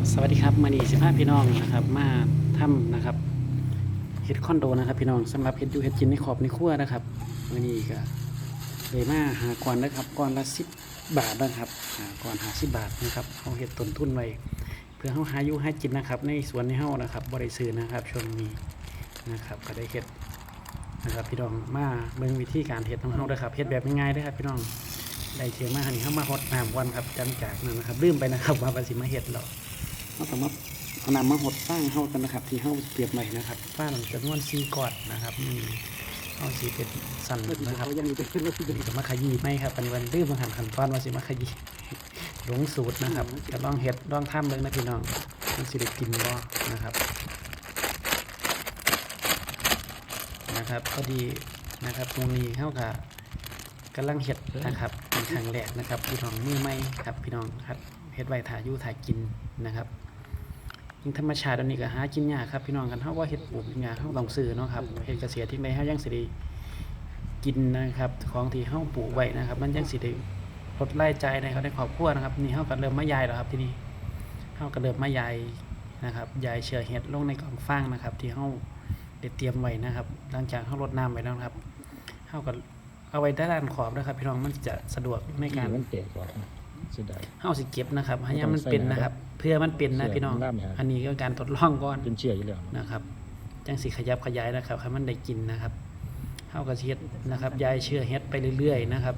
ครับสวัสดีครับมานีสิบห้าพี่น้องนะครับ มาทำนะครับเฮ็ดคอนโดนะครับ พี่น้องสำหรับเฮ็ดอยู่เฮ็ดกินในขอบในครัวนะครับมานีก็เลยมาหาก่อนนะครับก่อนละสิบบาทนะครับหาก่อนหาสิบบาทนะครับเขาเฮ็ดต้นทุนไว้เพื่อเขาหาอยู่ให้กินนะครับ ในสวนในเฮานะครับบริซื้อนะครับช่วงนี้นะครับ ก็ได้เฮ็ดนะครับ พี่น้องมาเบิ่งวิธีการเฮ็ดของเฮาเด้อครับเฮ็ดแบบง่ายๆเด้อครับพี่น้องได้เทียมมาหันนี้เข้ามาฮดน้ำวันครับจันจากนั้นนะครับลืมไปนะครับว่าภาษีมาเห็ดเรา เราต้องมาเอาน้ำมาหดสร้างเข้ากันนะครับ ที่เข้าเตรียมใหม่นะครับฟ้าหลังจำนวนซีกอดนะครับนี่เข้าสีเป็นสันนะครับยังมีเป็นนี่ก็มาขยี้ไหมครับปันวันลืมมาหันขันตอนว่าสิมาขยี้หลงสูตรนะครับจะลองเห็ดลองทำเลยนะพี่น้องมันสิได้กินบ่นะครับ นะครับพอดีนะครับตรงนี้เข้ากับกำลังเห็ดนะครับเป็นครั้งแรกนะครับพี่น้องมือไม่ครับพี่น้องครับเห็ดไว้ถ่ายอยู่ถ่ายกินนะครับ ยิ่งธรรมชาติอันนี้ก็หากินยากครับพี่น้องกันเท่าว่าเห็ดปลูกยากเท่าต้องซื้อเนาะครับเห็ดเกษตรที่ไม่เท่ายังสิได้กินนะครับของที่เท่าปลูกไว้นะครับ มันยังสิได้ลดรายจ่ายในเขาในครอบครัวนะครับ นี่เท่ากันเริ่มมายายแล้วครับที่นี่เท่ากันเริ่มมายายนะครับยายเชื้อเห็ดลงในกล่องฟางนะครับ ที่เท่าได้เตรียมไว้นะครับ หลังจากเท่ารดน้ำไว้แล้วครับเท่ากับเอาไว้ด้านขอบนะครับ พี่น้องมันจะสะดวกในการมันเตก่อน เสียดาย เฮาสิเก็บนะครับให้ยามมันเป็นนะครับ เพื่อมันเป็นนะเชื่อพี่น้องมันล่ามครับอันนี้ก็การทดลองก่อนเป็นเชื่ออยู่แล้วนะครับ จังสิขยับขยายนะครับให้มันได้กินนะครับเฮาก็สิเฮ็ดนะครับยายเชื่อเฮ็ดไปเรื่อยๆนะครับ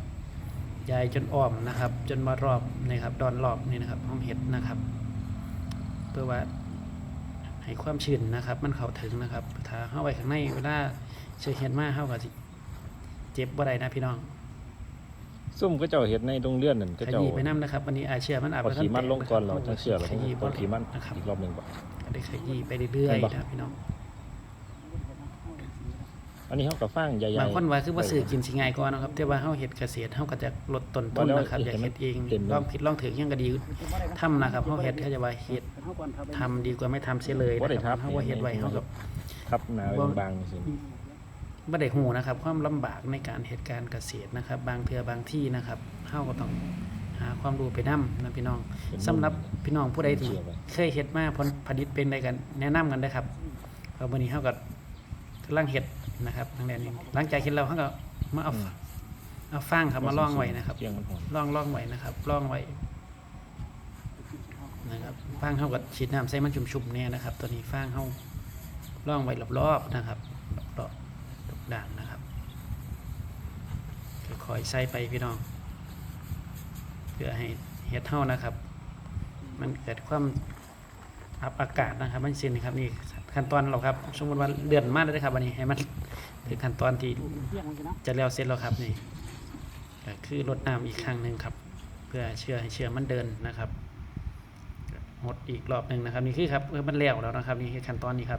ยายจนอ้อมนะครับ จนมารอบนี่ครับดอนรอบนี่นะครับห้องเฮ็ดนะครับ เพื่อว่าให้ความชื้นนะครับ มันเข้าถึงนะครับถ้าเฮาไว้ข้างในเวลาเชื่อเฮ็ดมาเฮาก็สิเจ็บบ่ได้นะพี่น้อง ซุ่มก็เจ้าเห็ดในโรงเรือนนั่นก็ขเจ้ายี้ไปน้ำนะครับวันนี้อาเชื่อมันอาบเอาขีมันลงก่อนเราจะเชื่อเราขยี้เอาขีมันนะครับอีกรอบหนึ่งบ่ ก็ได้ขยี้ไปเรื่อยเห็นปะๆนะครับพี่น้องอันนี้เขากับฟางใหญ่ๆบางคนว่าคือว่าซื้อกินสิง่ายกว่าเนาะครับแต่ว่าเฮาเฮ็ดเกษตรเฮาก็จะลดต้นทุนนะครับอยากเฮ็ดเองเต็มลองผิดลองถูกยังก็ดีทำนะครับเฮาเฮ็ดเขาจะว่าเฮ็ดทำดีกว่าไม่ทำเสียเลยบ่ได้นะคทัรับบเฮาว่าเฮ็ดไว้เฮากับครับหนาบ่บางๆสิ บ่ได้ฮู้นะครับ ความลำบากในการเฮ็ดการเกษตรนะครับ บางเทื่อบางที่นะครับเฮาก็ต้องหาความรู้ไปนํนะพี่น้องสำหรับพี่น้องผู้ใดที่เคยเฮ็ดมาผลผลิตเป็นใดกันแนะนำกันได้อครับเพราะวันนี้เฮาก็กำลังเฮ็ดนะครับทางแดนนี้หลังจากเฮ็ดแล้วเฮาก็มาเอาอืมเอาฟางครับมาล่องไว้นะครับเที่ยงมันหอมล่องล่องไว้นะครับล่องไว้นะครับฟางเฮาก็ฉีดน้ำใส่มันชุ่มๆเนี่ยนะครับ ตัวนี้ฟางเฮาล่องไว้รอบๆนะครับรอบๆทุก ด่านนะครับคอยใส่ไปพี่น้อง เพื่อให้เฮ็ดเฮานะครับ มันเกิดความอับอากาศนะครับมันสินครับนี่ขั้นตอนเราครับสมมติว่าเดือนมาแล้วนะครับวันนี้ให้มันถึงขั้นตอนที่จะแล้วเสร็จแล้วครับนี่ก็คือรดน้ำอีกครั้งหนึ่งครับ เพื่อเชื่อให้เชื่อมันเดินนะครับหมดอีกรอบหนึ่งนะครับนี่คือครับเออมันแล้วแล้วนะครับนี่คือขั้นตอนนี้ครับ